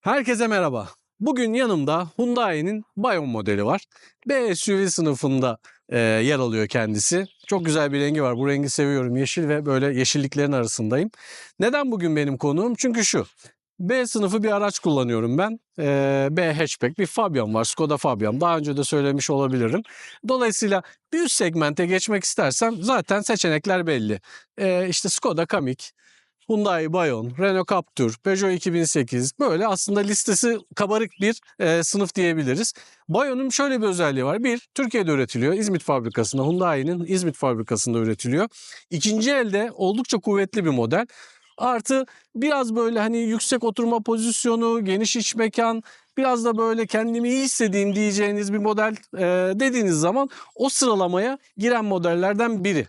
Herkese merhaba. Bugün yanımda Hyundai'nin Bayon modeli var. B SUV sınıfında e, yer alıyor kendisi. Çok güzel bir rengi var. Bu rengi seviyorum. Yeşil ve böyle yeşilliklerin arasındayım. Neden bugün benim konuğum? Çünkü şu. B sınıfı bir araç kullanıyorum ben. E, B hatchback bir Fabian var. Skoda Fabian. Daha önce de söylemiş olabilirim. Dolayısıyla bir üst segmente geçmek istersem zaten seçenekler belli. E, işte Skoda Kamiq, Hyundai Bayon, Renault Captur, Peugeot 2008 böyle aslında listesi kabarık bir e, sınıf diyebiliriz. Bayon'un şöyle bir özelliği var. Bir, Türkiye'de üretiliyor. İzmit fabrikasında, Hyundai'nin İzmit fabrikasında üretiliyor. İkinci elde oldukça kuvvetli bir model. Artı biraz böyle hani yüksek oturma pozisyonu, geniş iç mekan, biraz da böyle kendimi iyi hissedeyim diyeceğiniz bir model e, dediğiniz zaman o sıralamaya giren modellerden biri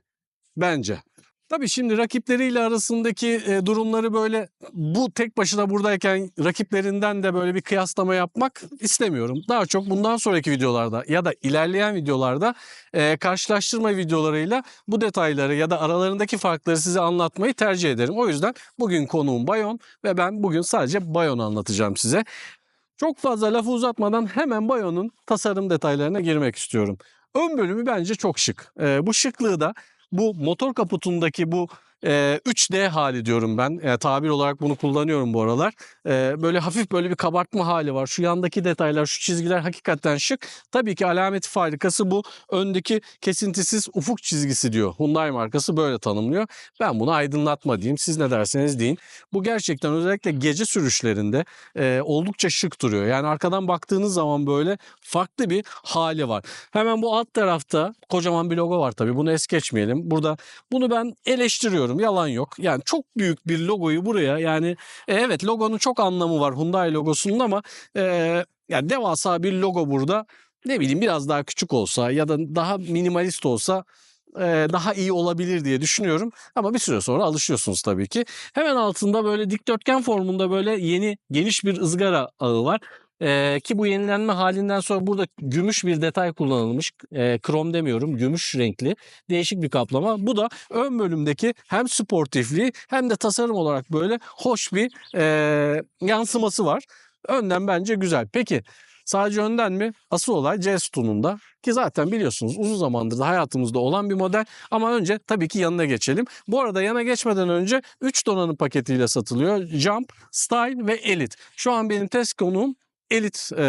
bence. Tabii şimdi rakipleriyle arasındaki e, durumları böyle bu tek başına buradayken rakiplerinden de böyle bir kıyaslama yapmak istemiyorum. Daha çok bundan sonraki videolarda ya da ilerleyen videolarda e, karşılaştırma videolarıyla bu detayları ya da aralarındaki farkları size anlatmayı tercih ederim. O yüzden bugün konuğum Bayon ve ben bugün sadece Bayon'u anlatacağım size. Çok fazla lafı uzatmadan hemen Bayon'un tasarım detaylarına girmek istiyorum. Ön bölümü bence çok şık. E, bu şıklığı da bu motor kaputundaki bu e, 3D hali diyorum ben. E, tabir olarak bunu kullanıyorum bu aralar. E, böyle hafif böyle bir kabartma hali var. Şu yandaki detaylar, şu çizgiler hakikaten şık. Tabii ki alameti farikası bu öndeki kesintisiz ufuk çizgisi diyor. Hyundai markası böyle tanımlıyor. Ben bunu aydınlatma diyeyim. Siz ne derseniz deyin. Bu gerçekten özellikle gece sürüşlerinde e, oldukça şık duruyor. Yani arkadan baktığınız zaman böyle farklı bir hali var. Hemen bu alt tarafta kocaman bir logo var tabii. Bunu es geçmeyelim. Burada bunu ben eleştiriyorum. Yalan yok. Yani çok büyük bir logoyu buraya yani e, evet logonun çok anlamı var Hyundai logosunun ama e, yani devasa bir logo burada ne bileyim biraz daha küçük olsa ya da daha minimalist olsa e, daha iyi olabilir diye düşünüyorum. Ama bir süre sonra alışıyorsunuz tabii ki. Hemen altında böyle dikdörtgen formunda böyle yeni geniş bir ızgara ağı var. Ee, ki bu yenilenme halinden sonra burada gümüş bir detay kullanılmış. Ee, krom demiyorum, gümüş renkli değişik bir kaplama. Bu da ön bölümdeki hem sportifliği hem de tasarım olarak böyle hoş bir e, yansıması var. Önden bence güzel. Peki sadece önden mi? Asıl olay C sütununda. Ki zaten biliyorsunuz uzun zamandır da hayatımızda olan bir model. Ama önce tabii ki yanına geçelim. Bu arada yana geçmeden önce 3 donanım paketiyle satılıyor. Jump, Style ve Elite. Şu an benim test konuğum elit e,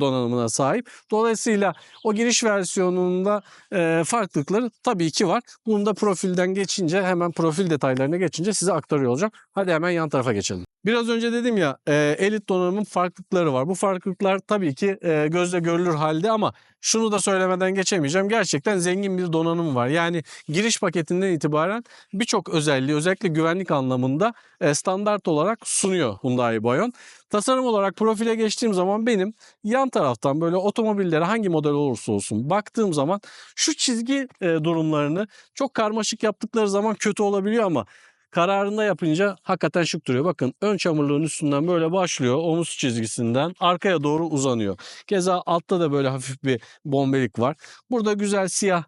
donanımına sahip. Dolayısıyla o giriş versiyonunda e, farklılıkları tabii ki var. Bunu da profilden geçince hemen profil detaylarına geçince size aktarıyor olacağım. Hadi hemen yan tarafa geçelim. Biraz önce dedim ya e, elit donanımın farklılıkları var. Bu farklılıklar tabii ki e, gözle görülür halde ama şunu da söylemeden geçemeyeceğim. Gerçekten zengin bir donanım var. Yani giriş paketinden itibaren birçok özelliği özellikle güvenlik anlamında e, standart olarak sunuyor Hyundai Bayon. Tasarım olarak profile geçtiğim zaman benim yan taraftan böyle otomobillere hangi model olursa olsun baktığım zaman şu çizgi e, durumlarını çok karmaşık yaptıkları zaman kötü olabiliyor ama kararında yapınca hakikaten şık duruyor. Bakın ön çamurluğun üstünden böyle başlıyor omuz çizgisinden arkaya doğru uzanıyor. Keza altta da böyle hafif bir bombelik var. Burada güzel siyah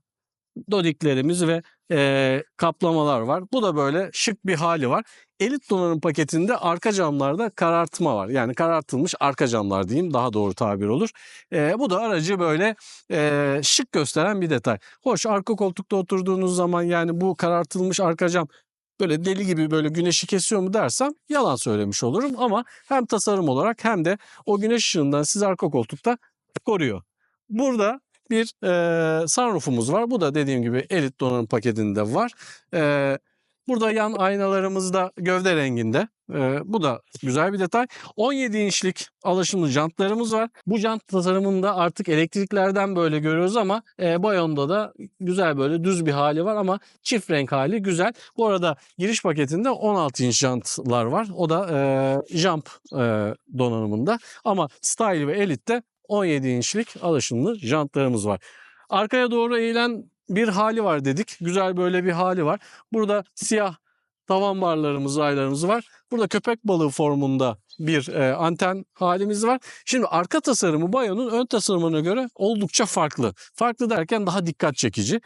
dodiklerimiz ve e, kaplamalar var. Bu da böyle şık bir hali var. Elit donanım paketinde arka camlarda karartma var. Yani karartılmış arka camlar diyeyim daha doğru tabir olur. E, bu da aracı böyle e, şık gösteren bir detay. Hoş arka koltukta oturduğunuz zaman yani bu karartılmış arka cam böyle deli gibi böyle güneşi kesiyor mu dersem yalan söylemiş olurum ama hem tasarım olarak hem de o güneş ışığından sizi arka koltukta koruyor. Burada bir e, sunroofumuz var. Bu da dediğim gibi elit donanım paketinde var. E, burada yan aynalarımız da gövde renginde. E, bu da güzel bir detay. 17 inçlik alaşımlı jantlarımız var. Bu jant tasarımında artık elektriklerden böyle görüyoruz ama e, Bayon'da da güzel böyle düz bir hali var ama çift renk hali güzel. Bu arada giriş paketinde 16 inç jantlar var. O da e, jump e, donanımında. Ama Style ve Elite'de 17 inçlik alaşımlı jantlarımız var. Arkaya doğru eğilen bir hali var dedik. Güzel böyle bir hali var. Burada siyah tavan barlarımız, raylarımız var. Burada köpek balığı formunda bir e, anten halimiz var. Şimdi arka tasarımı Bayon'un ön tasarımına göre oldukça farklı. Farklı derken daha dikkat çekici.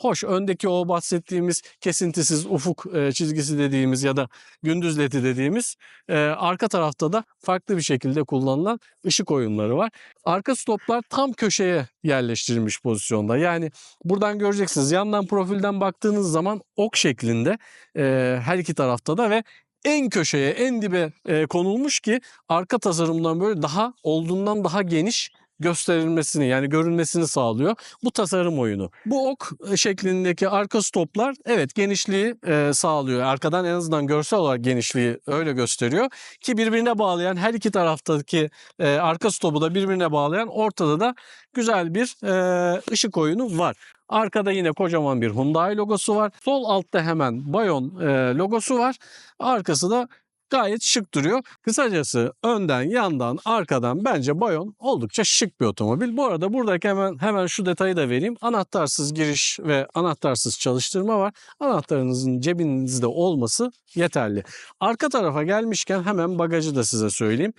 Hoş öndeki o bahsettiğimiz kesintisiz ufuk e, çizgisi dediğimiz ya da gündüz ledi dediğimiz e, arka tarafta da farklı bir şekilde kullanılan ışık oyunları var. Arka stoplar tam köşeye yerleştirilmiş pozisyonda. Yani buradan göreceksiniz yandan profilden baktığınız zaman ok şeklinde e, her iki tarafta da ve en köşeye, en dibe e, konulmuş ki arka tasarımdan böyle daha olduğundan daha geniş gösterilmesini yani görünmesini sağlıyor. Bu tasarım oyunu. Bu ok şeklindeki arka stoplar evet genişliği e, sağlıyor. Arkadan en azından görsel olarak genişliği öyle gösteriyor. Ki birbirine bağlayan her iki taraftaki e, arka stopu da birbirine bağlayan ortada da güzel bir e, ışık oyunu var. Arkada yine kocaman bir Hyundai logosu var. Sol altta hemen Bayon e, logosu var. Arkası da gayet şık duruyor. Kısacası önden, yandan, arkadan bence Bayon oldukça şık bir otomobil. Bu arada buradaki hemen hemen şu detayı da vereyim. Anahtarsız giriş ve anahtarsız çalıştırma var. Anahtarınızın cebinizde olması yeterli. Arka tarafa gelmişken hemen bagajı da size söyleyeyim.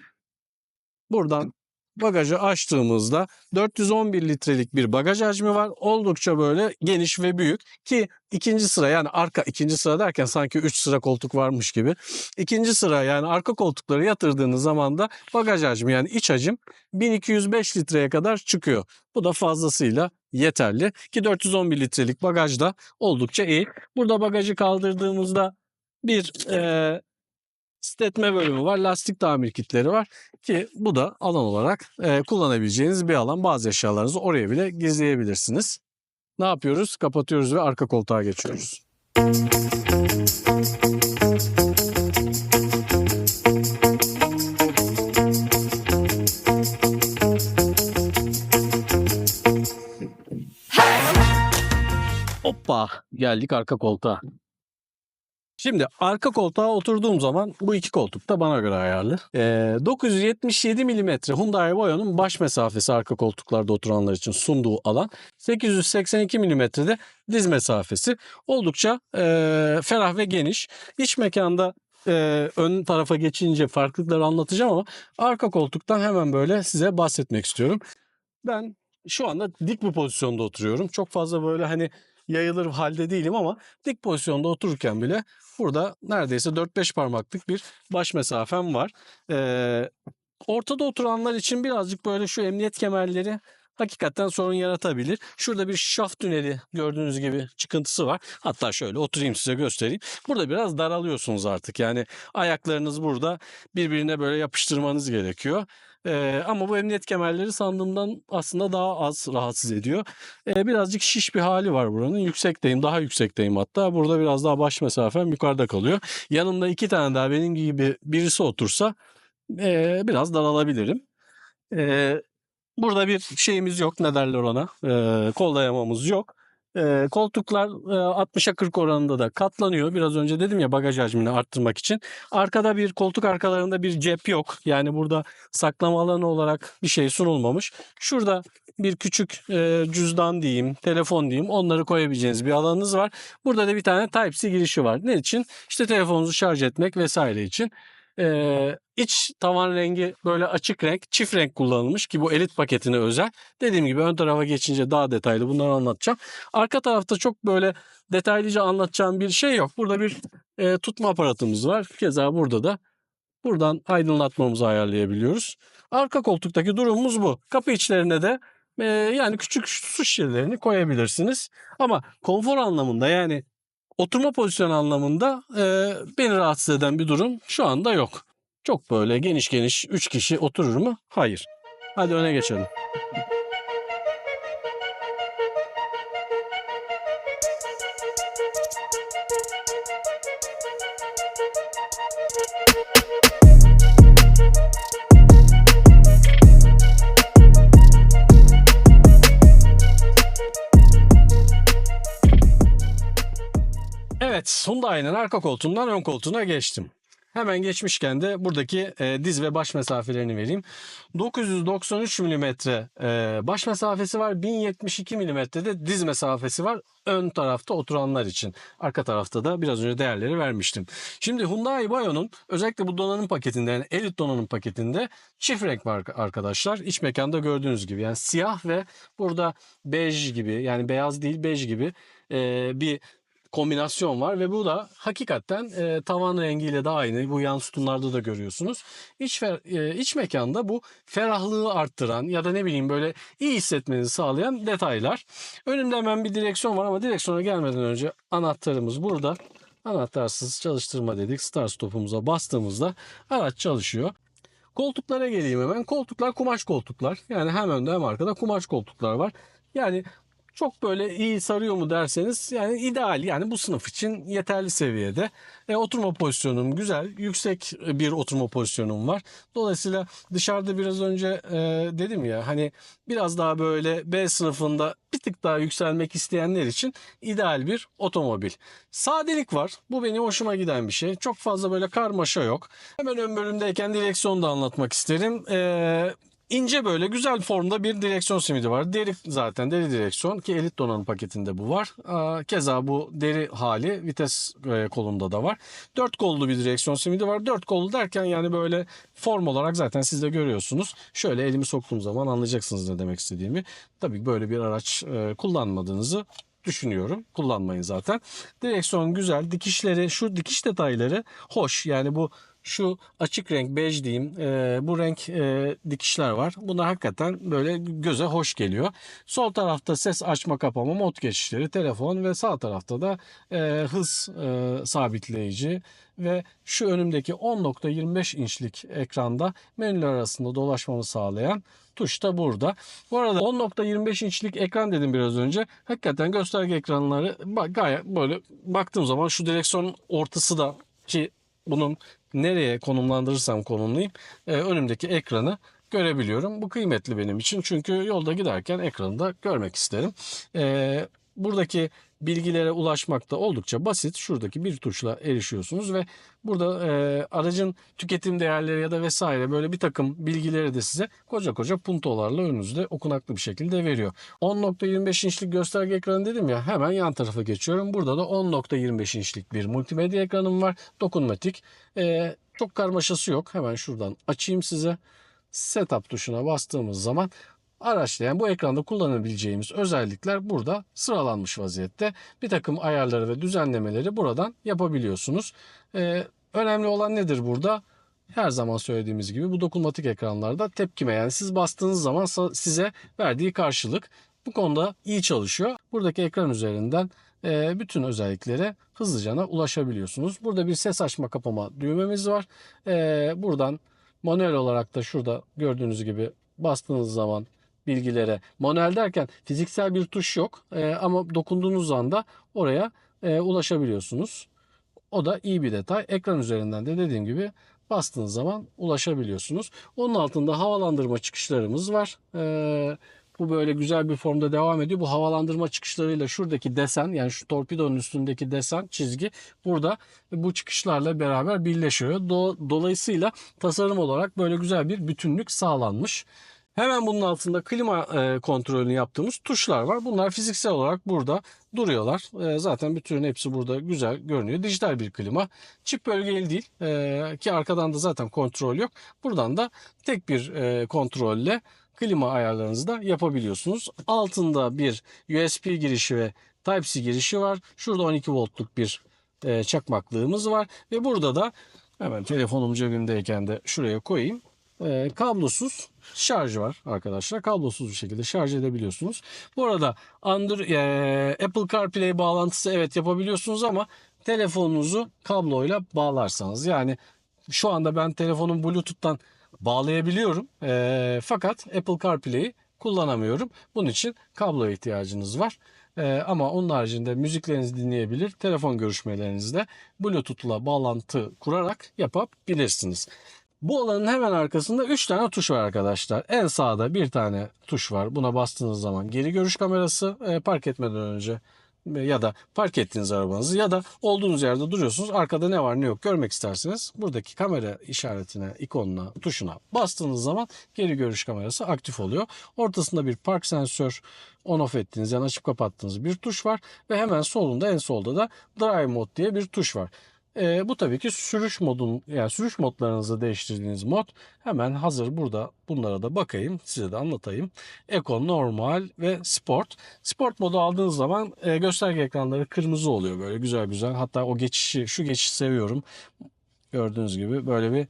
Buradan bagajı açtığımızda 411 litrelik bir bagaj hacmi var. Oldukça böyle geniş ve büyük ki ikinci sıra yani arka ikinci sıra derken sanki 3 sıra koltuk varmış gibi. İkinci sıra yani arka koltukları yatırdığınız zaman da bagaj hacmi yani iç hacim 1205 litreye kadar çıkıyor. Bu da fazlasıyla yeterli ki 411 litrelik bagaj da oldukça iyi. Burada bagajı kaldırdığımızda bir eee Stetme bölümü var, lastik tamir kitleri var ki bu da alan olarak e, kullanabileceğiniz bir alan. Bazı eşyalarınızı oraya bile gizleyebilirsiniz. Ne yapıyoruz? Kapatıyoruz ve arka koltuğa geçiyoruz. Hoppa geldik arka koltuğa. Şimdi arka koltuğa oturduğum zaman bu iki koltuk da bana göre ayarlı. Ee, 977 mm Hyundai Boya'nın baş mesafesi arka koltuklarda oturanlar için sunduğu alan. 882 mm de diz mesafesi. Oldukça e, ferah ve geniş. İç mekanda e, ön tarafa geçince farklılıkları anlatacağım ama arka koltuktan hemen böyle size bahsetmek istiyorum. Ben şu anda dik bir pozisyonda oturuyorum. Çok fazla böyle hani yayılır halde değilim ama dik pozisyonda otururken bile burada neredeyse 4-5 parmaklık bir baş mesafem var. Ee, ortada oturanlar için birazcık böyle şu emniyet kemerleri hakikaten sorun yaratabilir. Şurada bir şaft tüneli gördüğünüz gibi çıkıntısı var. Hatta şöyle oturayım size göstereyim. Burada biraz daralıyorsunuz artık. Yani ayaklarınız burada birbirine böyle yapıştırmanız gerekiyor. Ee, ama bu emniyet kemerleri sandığımdan aslında daha az rahatsız ediyor. Ee, birazcık şiş bir hali var buranın. Yüksekteyim, daha yüksekteyim hatta. Burada biraz daha baş mesafem yukarıda kalıyor. Yanımda iki tane daha benim gibi birisi otursa ee, biraz daralabilirim. Ee, burada bir şeyimiz yok. Ne derler ona? Ee, kol dayamamız yok. Ee, koltuklar e, 60'a 40 oranında da katlanıyor. Biraz önce dedim ya bagaj hacmini arttırmak için. Arkada bir koltuk arkalarında bir cep yok. Yani burada saklama alanı olarak bir şey sunulmamış. Şurada bir küçük e, cüzdan diyeyim, telefon diyeyim onları koyabileceğiniz bir alanınız var. Burada da bir tane Type-C girişi var. Ne için? İşte telefonunuzu şarj etmek vesaire için. Ee, iç tavan rengi böyle açık renk, çift renk kullanılmış ki bu elit paketine özel. Dediğim gibi ön tarafa geçince daha detaylı bunları anlatacağım. Arka tarafta çok böyle detaylıca anlatacağım bir şey yok. Burada bir e, tutma aparatımız var. Keza burada da buradan aydınlatmamızı ayarlayabiliyoruz. Arka koltuktaki durumumuz bu. Kapı içlerine de e, yani küçük su şişelerini koyabilirsiniz. Ama konfor anlamında yani oturma pozisyonu anlamında e, beni rahatsız eden bir durum şu anda yok. Çok böyle geniş geniş 3 kişi oturur mu? Hayır. Hadi öne geçelim. Evet, Hyundai'nin arka koltuğundan ön koltuğuna geçtim. Hemen geçmişken de buradaki e, diz ve baş mesafelerini vereyim. 993 mm e, baş mesafesi var. 1072 mm de diz mesafesi var. Ön tarafta oturanlar için. Arka tarafta da biraz önce değerleri vermiştim. Şimdi Hyundai Bayo'nun özellikle bu donanım paketinde yani Elite donanım paketinde çift renk var arkadaşlar. İç mekanda gördüğünüz gibi yani siyah ve burada bej gibi yani beyaz değil bej gibi e, bir kombinasyon var ve bu da hakikaten e, tavan rengiyle de aynı. Bu yan sütunlarda da görüyorsunuz. İç, fer- e, iç mekanda bu ferahlığı arttıran ya da ne bileyim böyle iyi hissetmenizi sağlayan detaylar. Önümde hemen bir direksiyon var ama direksiyona gelmeden önce anahtarımız burada. Anahtarsız çalıştırma dedik. Start stopumuza bastığımızda araç çalışıyor. Koltuklara geleyim hemen. Koltuklar kumaş koltuklar. Yani hem önde hem arkada kumaş koltuklar var. Yani çok böyle iyi sarıyor mu derseniz yani ideal yani bu sınıf için yeterli seviyede. E, oturma pozisyonum güzel. Yüksek bir oturma pozisyonum var. Dolayısıyla dışarıda biraz önce e, dedim ya hani biraz daha böyle B sınıfında bir tık daha yükselmek isteyenler için ideal bir otomobil. Sadelik var. Bu benim hoşuma giden bir şey. Çok fazla böyle karmaşa yok. Hemen ön bölümdeyken direksiyonu da anlatmak isterim. Eee ince böyle güzel formda bir direksiyon simidi var. Deri zaten deri direksiyon ki elit donanım paketinde bu var. Keza bu deri hali vites e, kolunda da var. Dört kollu bir direksiyon simidi var. Dört kollu derken yani böyle form olarak zaten siz de görüyorsunuz. Şöyle elimi soktuğum zaman anlayacaksınız ne demek istediğimi. Tabii böyle bir araç e, kullanmadığınızı düşünüyorum. Kullanmayın zaten. Direksiyon güzel. Dikişleri, şu dikiş detayları hoş. Yani bu şu açık renk bej diyeyim e, bu renk e, dikişler var. Bunlar hakikaten böyle göze hoş geliyor. Sol tarafta ses açma kapama mod geçişleri telefon ve sağ tarafta da e, hız e, sabitleyici ve şu önümdeki 10.25 inçlik ekranda menüler arasında dolaşmamı sağlayan tuş da burada. Bu arada 10.25 inçlik ekran dedim biraz önce. Hakikaten gösterge ekranları gayet böyle baktığım zaman şu direksiyon ortası da ki bunun nereye konumlandırırsam konumlayayım e, önümdeki ekranı görebiliyorum. Bu kıymetli benim için çünkü yolda giderken ekranı da görmek isterim. E, buradaki bilgilere ulaşmak da oldukça basit. Şuradaki bir tuşla erişiyorsunuz ve burada e, aracın tüketim değerleri ya da vesaire böyle bir takım bilgileri de size koca koca puntolarla önünüzde okunaklı bir şekilde veriyor. 10.25 inçlik gösterge ekranı dedim ya hemen yan tarafa geçiyorum. Burada da 10.25 inçlik bir multimedya ekranım var. Dokunmatik. E, çok karmaşası yok. Hemen şuradan açayım size. Setup tuşuna bastığımız zaman araçta yani bu ekranda kullanabileceğimiz özellikler burada sıralanmış vaziyette. Bir takım ayarları ve düzenlemeleri buradan yapabiliyorsunuz. Ee, önemli olan nedir burada? Her zaman söylediğimiz gibi bu dokunmatik ekranlarda tepkime yani siz bastığınız zaman size verdiği karşılık bu konuda iyi çalışıyor. Buradaki ekran üzerinden e, bütün özelliklere hızlıca ulaşabiliyorsunuz. Burada bir ses açma kapama düğmemiz var. E, buradan manuel olarak da şurada gördüğünüz gibi bastığınız zaman bilgilere manuel derken fiziksel bir tuş yok E, ama dokunduğunuz anda oraya e, ulaşabiliyorsunuz. O da iyi bir detay. Ekran üzerinden de dediğim gibi bastığınız zaman ulaşabiliyorsunuz. Onun altında havalandırma çıkışlarımız var. Ee, bu böyle güzel bir formda devam ediyor. Bu havalandırma çıkışlarıyla şuradaki desen yani şu torpidonun üstündeki desen çizgi burada bu çıkışlarla beraber birleşiyor. Do- dolayısıyla tasarım olarak böyle güzel bir bütünlük sağlanmış. Hemen bunun altında klima e, kontrolünü yaptığımız tuşlar var. Bunlar fiziksel olarak burada duruyorlar. E, zaten bütün hepsi burada güzel görünüyor. Dijital bir klima. Çift bölgeli değil e, ki arkadan da zaten kontrol yok. Buradan da tek bir e, kontrolle klima ayarlarınızı da yapabiliyorsunuz. Altında bir USB girişi ve Type-C girişi var. Şurada 12 voltluk bir e, çakmaklığımız var ve burada da hemen telefonum cebimdeyken de şuraya koyayım. E, kablosuz şarj var arkadaşlar. Kablosuz bir şekilde şarj edebiliyorsunuz. Bu arada Android, e, Apple CarPlay bağlantısı evet yapabiliyorsunuz ama telefonunuzu kabloyla bağlarsanız yani şu anda ben telefonun Bluetooth'tan bağlayabiliyorum. E, fakat Apple CarPlay'i kullanamıyorum. Bunun için kabloya ihtiyacınız var. E, ama onun haricinde müziklerinizi dinleyebilir, telefon görüşmelerinizde Bluetooth'la bağlantı kurarak yapabilirsiniz. Bu alanın hemen arkasında 3 tane tuş var arkadaşlar. En sağda bir tane tuş var. Buna bastığınız zaman geri görüş kamerası e, park etmeden önce ya da park ettiğiniz arabanızı ya da olduğunuz yerde duruyorsunuz. Arkada ne var ne yok görmek isterseniz buradaki kamera işaretine, ikonuna, tuşuna bastığınız zaman geri görüş kamerası aktif oluyor. Ortasında bir park sensör on off ettiğiniz yani açıp kapattığınız bir tuş var ve hemen solunda en solda da drive mode diye bir tuş var. Ee, bu tabii ki sürüş modun yani sürüş modlarınızı değiştirdiğiniz mod hemen hazır burada bunlara da bakayım size de anlatayım. Eco, normal ve sport. Sport modu aldığınız zaman e, gösterge ekranları kırmızı oluyor böyle güzel güzel. Hatta o geçişi şu geçişi seviyorum. Gördüğünüz gibi böyle bir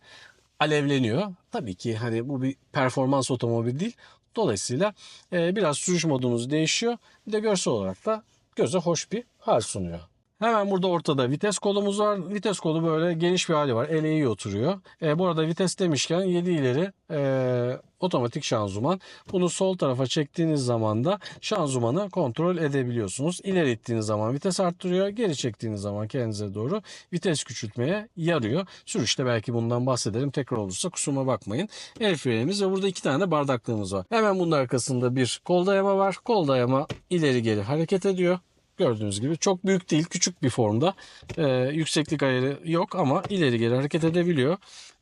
alevleniyor. Tabii ki hani bu bir performans otomobil değil. Dolayısıyla e, biraz sürüş modumuz değişiyor. Bir de görsel olarak da göze hoş bir hal sunuyor. Hemen burada ortada vites kolumuz var. Vites kolu böyle geniş bir hali var. Ele iyi oturuyor. E, bu arada vites demişken 7 ileri e, otomatik şanzıman. Bunu sol tarafa çektiğiniz zaman da şanzımanı kontrol edebiliyorsunuz. İleri ittiğiniz zaman vites arttırıyor. Geri çektiğiniz zaman kendinize doğru vites küçültmeye yarıyor. Sürüşte belki bundan bahsedelim. Tekrar olursa kusuruma bakmayın. El frenimiz ve burada iki tane bardaklığımız var. Hemen bunun arkasında bir kol dayama var. Kol dayama ileri geri hareket ediyor. Gördüğünüz gibi çok büyük değil küçük bir formda Ee, yükseklik ayarı yok ama ileri geri hareket edebiliyor.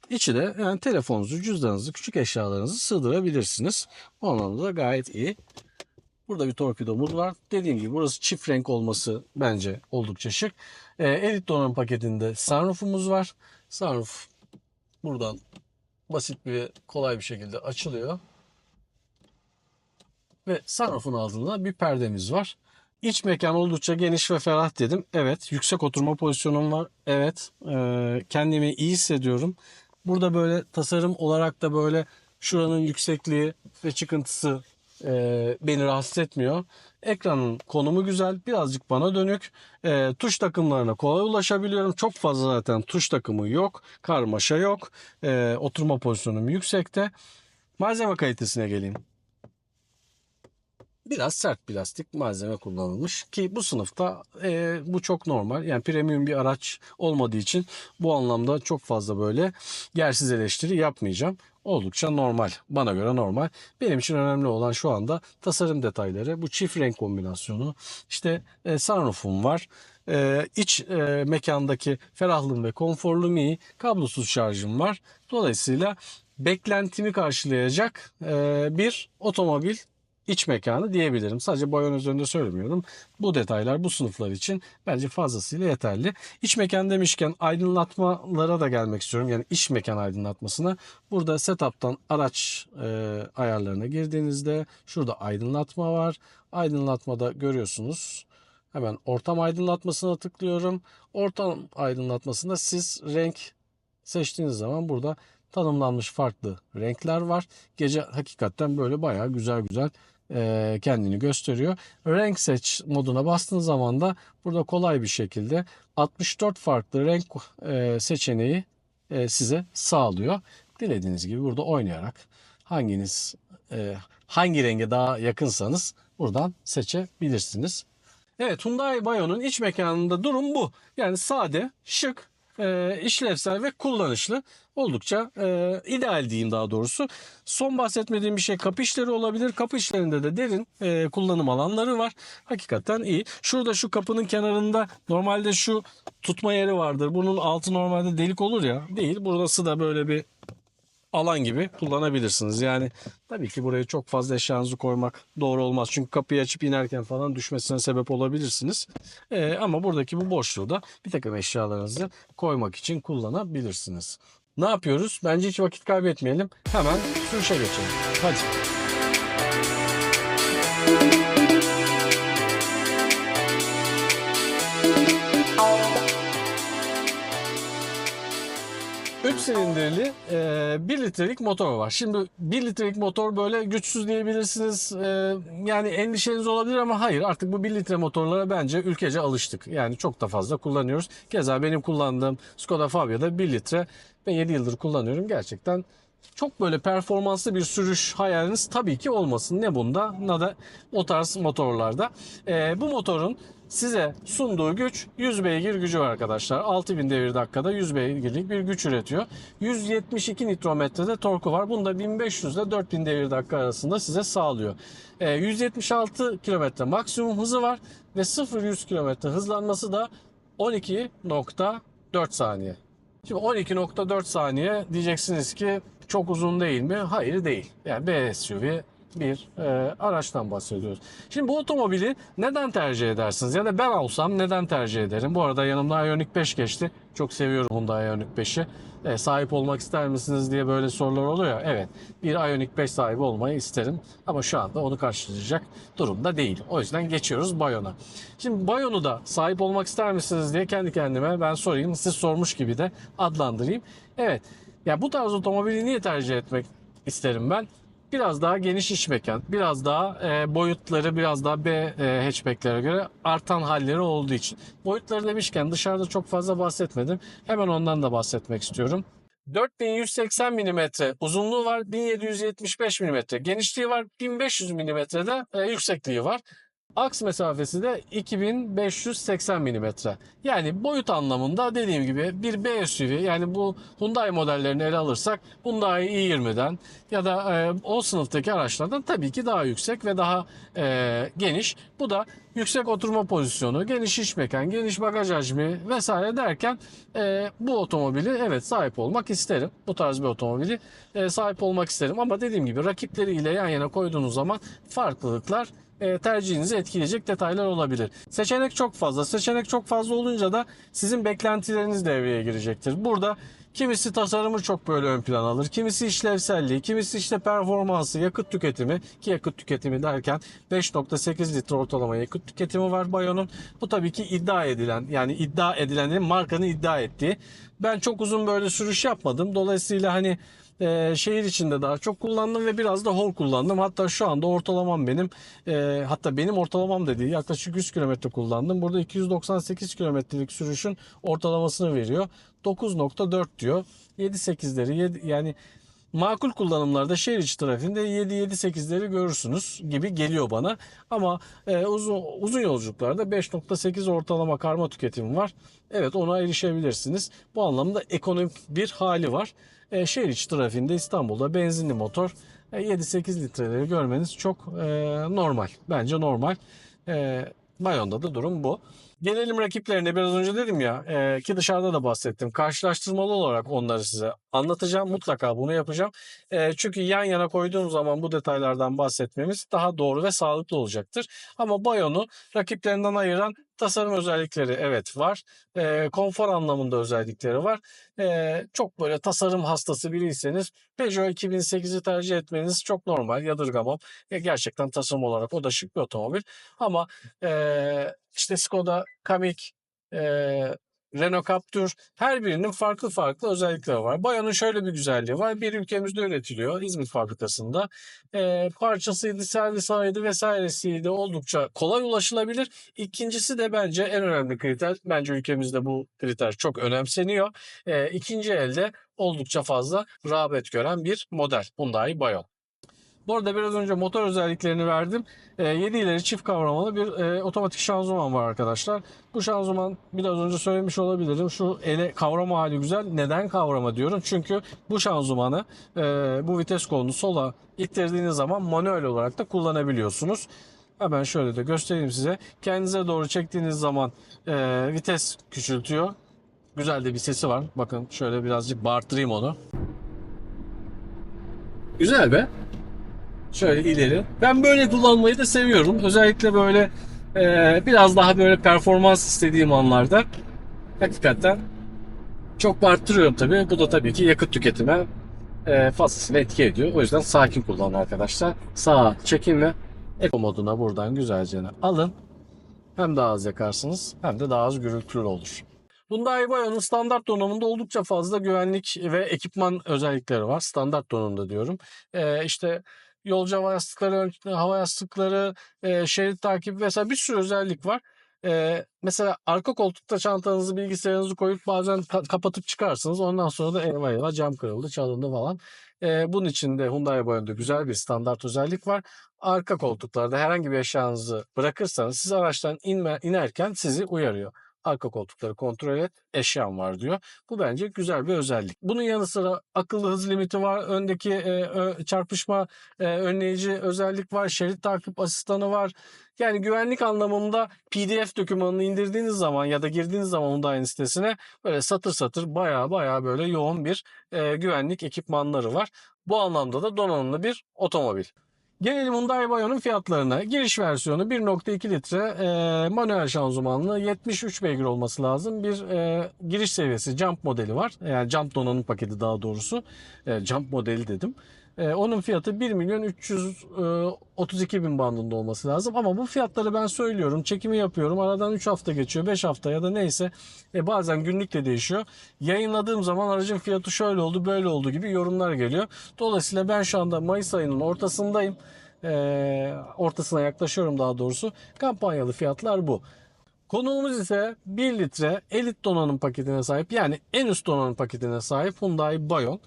İçi de yani telefonunuzu, cüzdanınızı, küçük eşyalarınızı sığdırabilirsiniz. O anlamda da gayet iyi. Burada bir torpidomuz var. Dediğim gibi burası çift renk olması bence oldukça şık. Ee, Elite donanım paketinde sunroofumuz var. Sunroof buradan basit bir kolay bir şekilde açılıyor. Ve sunroofun altında bir perdemiz var. İç mekan oldukça geniş ve ferah dedim. Evet, yüksek oturma pozisyonum var. Evet, e, kendimi iyi hissediyorum. Burada böyle tasarım olarak da böyle şuranın yüksekliği ve çıkıntısı e, beni rahatsız etmiyor. Ekranın konumu güzel, birazcık bana dönük. E, tuş takımlarına kolay ulaşabiliyorum. Çok fazla zaten tuş takımı yok, karmaşa yok. E, oturma pozisyonum yüksekte. Malzeme kalitesine geleyim biraz sert plastik malzeme kullanılmış ki bu sınıfta e, bu çok normal. Yani premium bir araç olmadığı için bu anlamda çok fazla böyle yersiz eleştiri yapmayacağım. Oldukça normal. Bana göre normal. Benim için önemli olan şu anda tasarım detayları. Bu çift renk kombinasyonu. İşte e, sunroofum var. E, iç e, mekandaki ferahlığım ve konforluğum iyi. Kablosuz şarjım var. Dolayısıyla beklentimi karşılayacak e, bir otomobil iç mekanı diyebilirim. Sadece boyanın üzerinde söylemiyorum. Bu detaylar bu sınıflar için bence fazlasıyla yeterli. İç mekan demişken aydınlatmalara da gelmek istiyorum. Yani iç mekan aydınlatmasına. Burada setup'tan araç e, ayarlarına girdiğinizde şurada aydınlatma var. Aydınlatmada görüyorsunuz. Hemen ortam aydınlatmasına tıklıyorum. Ortam aydınlatmasında siz renk seçtiğiniz zaman burada tanımlanmış farklı renkler var. Gece hakikaten böyle bayağı güzel güzel e, kendini gösteriyor. Renk seç moduna bastığınız zaman da burada kolay bir şekilde 64 farklı renk e, seçeneği e, size sağlıyor. Dilediğiniz gibi burada oynayarak hanginiz hangi renge daha yakınsanız buradan seçebilirsiniz. Evet Hyundai Bayo'nun iç mekanında durum bu. Yani sade, şık, e, işlevsel ve kullanışlı. Oldukça e, ideal diyeyim daha doğrusu. Son bahsetmediğim bir şey kapı işleri olabilir. Kapı işlerinde de derin e, kullanım alanları var. Hakikaten iyi. Şurada şu kapının kenarında normalde şu tutma yeri vardır. Bunun altı normalde delik olur ya. Değil. Burası da böyle bir alan gibi kullanabilirsiniz. Yani tabii ki buraya çok fazla eşyanızı koymak doğru olmaz. Çünkü kapıyı açıp inerken falan düşmesine sebep olabilirsiniz. Ee, ama buradaki bu boşluğu da bir takım eşyalarınızı koymak için kullanabilirsiniz. Ne yapıyoruz? Bence hiç vakit kaybetmeyelim. Hemen sürüşe geçelim. Hadi. Üç silindirli e, 1 litrelik motor var. Şimdi 1 litrelik motor böyle güçsüz diyebilirsiniz. E, yani endişeniz olabilir ama hayır artık bu 1 litre motorlara bence ülkece alıştık. Yani çok da fazla kullanıyoruz. Keza benim kullandığım Skoda Fabia'da 1 litre ve 7 yıldır kullanıyorum. Gerçekten çok böyle performanslı bir sürüş hayaliniz tabii ki olmasın. Ne bunda ne da o tarz motorlarda. Ee, bu motorun size sunduğu güç 100 beygir gücü var arkadaşlar. 6000 devir dakikada 100 beygirlik bir güç üretiyor. 172 Nm'de torku var. Bunu da 1500 ile 4000 devir dakika arasında size sağlıyor. Ee, 176 km maksimum hızı var ve 0-100 km hızlanması da 12.4 saniye. Şimdi 12.4 saniye diyeceksiniz ki çok uzun değil mi? Hayır değil. Yani B SUV bir e, araçtan bahsediyoruz. Şimdi bu otomobili neden tercih edersiniz? Ya da ben olsam neden tercih ederim? Bu arada yanımda Ioniq 5 geçti. Çok seviyorum Hyundai Ioniq 5'i. E, sahip olmak ister misiniz diye böyle sorular oluyor. Evet bir Ioniq 5 sahibi olmayı isterim. Ama şu anda onu karşılayacak durumda değil. O yüzden geçiyoruz Bayon'a. Şimdi Bayon'u da sahip olmak ister misiniz diye kendi kendime ben sorayım. Siz sormuş gibi de adlandırayım. Evet. Ya bu tarz otomobili niye tercih etmek isterim ben? Biraz daha geniş iç mekan, biraz daha e, boyutları biraz daha B e, hatchbacklere göre artan halleri olduğu için. Boyutları demişken dışarıda çok fazla bahsetmedim. Hemen ondan da bahsetmek istiyorum. 4180 mm uzunluğu var, 1775 mm genişliği var, 1500 mm de e, yüksekliği var. Aks mesafesi de 2580 mm. Yani boyut anlamında dediğim gibi bir B SUV yani bu Hyundai modellerini ele alırsak Hyundai i20'den ya da e, o sınıftaki araçlardan tabii ki daha yüksek ve daha e, geniş. Bu da yüksek oturma pozisyonu, geniş iç mekan, geniş bagaj hacmi vesaire derken e, bu otomobili evet sahip olmak isterim. Bu tarz bir otomobili e, sahip olmak isterim. Ama dediğim gibi rakipleriyle yan yana koyduğunuz zaman farklılıklar e, tercihinizi etkileyecek detaylar olabilir. Seçenek çok fazla. Seçenek çok fazla olunca da sizin beklentileriniz devreye girecektir. Burada kimisi tasarımı çok böyle ön plan alır. Kimisi işlevselliği, kimisi işte performansı, yakıt tüketimi ki yakıt tüketimi derken 5.8 litre ortalama yakıt tüketimi var Bayon'un. Bu tabii ki iddia edilen yani iddia edilenin markanın iddia ettiği. Ben çok uzun böyle sürüş yapmadım. Dolayısıyla hani e, şehir içinde daha çok kullandım ve biraz da hol kullandım. Hatta şu anda ortalamam benim e, hatta benim ortalamam dediği yaklaşık 100 kilometre kullandım. Burada 298 kilometrelik sürüşün ortalamasını veriyor. 9.4 diyor. 7-8'leri 7, yani makul kullanımlarda şehir içi trafiğinde 7-7-8'leri görürsünüz gibi geliyor bana. Ama e, uzun, uzun yolculuklarda 5.8 ortalama karma tüketimi var. Evet ona erişebilirsiniz. Bu anlamda ekonomik bir hali var. E, şehir içi trafiğinde İstanbul'da benzinli motor e, 7-8 litreleri görmeniz çok e, normal. Bence normal. E, Bayon'da da durum bu. Gelelim rakiplerine biraz önce dedim ya e, ki dışarıda da bahsettim. Karşılaştırmalı olarak onları size anlatacağım. Mutlaka bunu yapacağım. E, çünkü yan yana koyduğum zaman bu detaylardan bahsetmemiz daha doğru ve sağlıklı olacaktır. Ama Bayon'u rakiplerinden ayıran tasarım özellikleri evet var. E, konfor anlamında özellikleri var. E, çok böyle tasarım hastası biriyseniz Peugeot 2008'i tercih etmeniz çok normal. Yadırgamam. E, gerçekten tasarım olarak o da şık bir otomobil. Ama e, işte Skoda Kamiq, e, Renault Captur her birinin farklı farklı özellikleri var. Bayon'un şöyle bir güzelliği var. Bir ülkemizde üretiliyor İzmir fabrikasında. E, parçasıydı, servis ayıydı vesairesiydi oldukça kolay ulaşılabilir. İkincisi de bence en önemli kriter. Bence ülkemizde bu kriter çok önemseniyor. E, ikinci elde oldukça fazla rağbet gören bir model Hyundai Bayon. Bu arada biraz önce motor özelliklerini verdim. E, 7 ileri çift kavramalı bir e, otomatik şanzıman var arkadaşlar. Bu şanzıman biraz önce söylemiş olabilirim. Şu ele kavrama hali güzel. Neden kavrama diyorum? Çünkü bu şanzımanı e, bu vites kolunu sola ittirdiğiniz zaman manuel olarak da kullanabiliyorsunuz. Hemen şöyle de göstereyim size. Kendinize doğru çektiğiniz zaman e, vites küçültüyor. Güzel de bir sesi var. Bakın şöyle birazcık bağırttırayım onu. Güzel be. Şöyle ileri. Ben böyle kullanmayı da seviyorum. Özellikle böyle e, biraz daha böyle performans istediğim anlarda hakikaten çok arttırıyorum tabii. Bu da tabii ki yakıt tüketime e, fazlasıyla etki ediyor. O yüzden sakin kullanın arkadaşlar. Sağa çekin ve Eco moduna buradan güzelce alın. Hem daha az yakarsınız hem de daha az gürültülü olur. Hyundai Bayon'un standart donanımında oldukça fazla güvenlik ve ekipman özellikleri var. Standart donanımda diyorum. Ee, işte yolcu hava yastıkları, hava yastıkları, e, şerit takibi vesaire bir sürü özellik var. E, mesela arka koltukta çantanızı, bilgisayarınızı koyup bazen ka- kapatıp çıkarsınız. Ondan sonra da eyvah eyvah cam kırıldı, çalındı falan. Ee, bunun için de Hyundai Bayon'da güzel bir standart özellik var. Arka koltuklarda herhangi bir eşyanızı bırakırsanız siz araçtan inme, inerken sizi uyarıyor. Arka koltukları kontrol et, eşyan var diyor. Bu bence güzel bir özellik. Bunun yanı sıra akıllı hız limiti var. Öndeki e, çarpışma e, önleyici özellik var. Şerit takip asistanı var. Yani güvenlik anlamında PDF dokümanını indirdiğiniz zaman ya da girdiğiniz zaman Hyundai'nin sitesine böyle satır satır baya baya böyle yoğun bir e, güvenlik ekipmanları var. Bu anlamda da donanımlı bir otomobil. Gelelim Hyundai Bayon'un fiyatlarına. Giriş versiyonu 1.2 litre e, manuel şanzımanlı 73 beygir olması lazım. Bir e, giriş seviyesi jump modeli var. Yani jump donanım paketi daha doğrusu. E, jump modeli dedim. E, onun fiyatı 1 milyon 332 bin bandında olması lazım. Ama bu fiyatları ben söylüyorum. Çekimi yapıyorum. Aradan 3 hafta geçiyor. 5 hafta ya da neyse. E, bazen günlük de değişiyor. Yayınladığım zaman aracın fiyatı şöyle oldu böyle oldu gibi yorumlar geliyor. Dolayısıyla ben şu anda Mayıs ayının ortasındayım. E, ortasına yaklaşıyorum daha doğrusu. Kampanyalı fiyatlar bu. Konuğumuz ise 1 litre elit donanım paketine sahip yani en üst donanım paketine sahip Hyundai Bayon.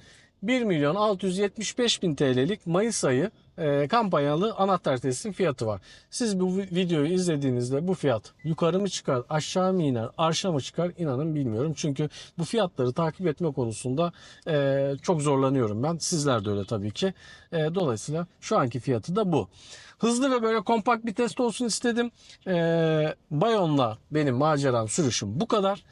1 milyon 675 bin TL'lik Mayıs ayı e, kampanyalı anahtar teslim fiyatı var. Siz bu vi- videoyu izlediğinizde bu fiyat yukarı mı çıkar, aşağı mı iner, arşa mı çıkar inanın bilmiyorum. Çünkü bu fiyatları takip etme konusunda e, çok zorlanıyorum ben. Sizler de öyle tabii ki. E, dolayısıyla şu anki fiyatı da bu. Hızlı ve böyle kompakt bir test olsun istedim. Bayon'la benim maceram sürüşüm bu kadar.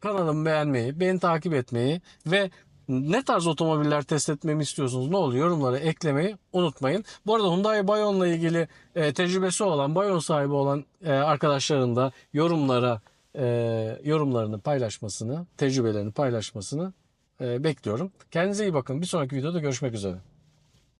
Kanalımı beğenmeyi, beni takip etmeyi ve ne tarz otomobiller test etmemi istiyorsunuz ne oluyor yorumlara eklemeyi unutmayın. Bu arada Hyundai Bayon'la ilgili e, tecrübesi olan, Bayon sahibi olan e, arkadaşların da yorumlara e, yorumlarını paylaşmasını, tecrübelerini paylaşmasını e, bekliyorum. Kendinize iyi bakın. Bir sonraki videoda görüşmek üzere.